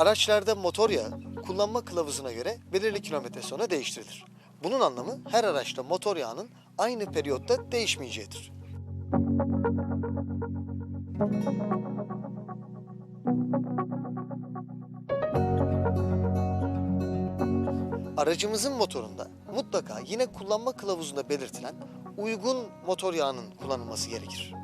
Araçlarda motor yağı kullanma kılavuzuna göre belirli kilometre sonra değiştirilir. Bunun anlamı her araçta motor yağının aynı periyotta değişmeyeceğidir. Aracımızın motorunda mutlaka yine kullanma kılavuzunda belirtilen uygun motor yağının kullanılması gerekir.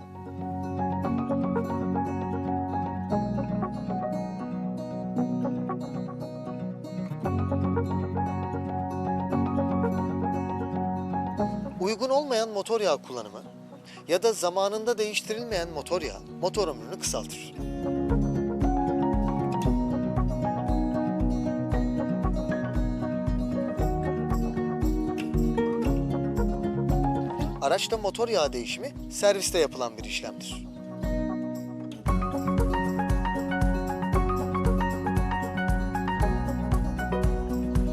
Uygun olmayan motor yağı kullanımı ya da zamanında değiştirilmeyen motor yağı motor ömrünü kısaltır. Araçta motor yağı değişimi serviste yapılan bir işlemdir.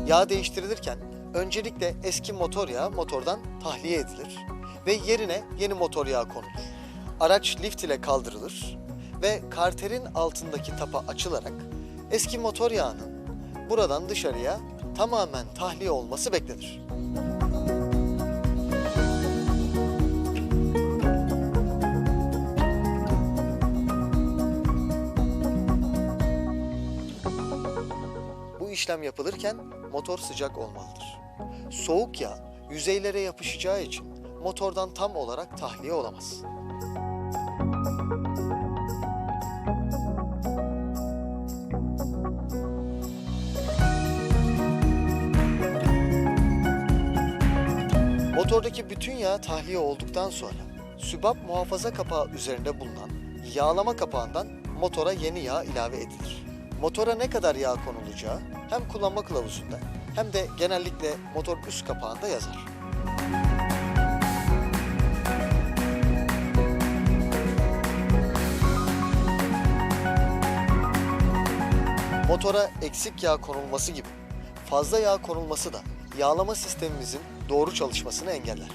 Yağ değiştirilirken öncelikle eski motor yağı motordan tahliye edilir ve yerine yeni motor yağı konulur. Araç lift ile kaldırılır ve karterin altındaki tapa açılarak eski motor yağının buradan dışarıya tamamen tahliye olması beklenir. İşlem yapılırken motor sıcak olmalıdır. Soğuk yağ yüzeylere yapışacağı için motordan tam olarak tahliye olamaz. Motordaki bütün yağ tahliye olduktan sonra sübap muhafaza kapağı üzerinde bulunan yağlama kapağından motora yeni yağ ilave edilir. Motora ne kadar yağ konulacağı hem kullanma kılavuzunda hem de genellikle motor üst kapağında yazar. Motora eksik yağ konulması gibi fazla yağ konulması da yağlama sistemimizin doğru çalışmasını engeller.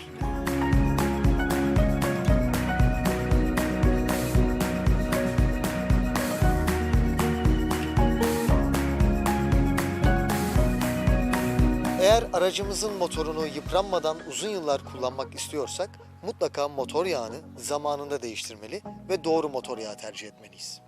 Eğer aracımızın motorunu yıpranmadan uzun yıllar kullanmak istiyorsak mutlaka motor yağını zamanında değiştirmeli ve doğru motor yağı tercih etmeliyiz.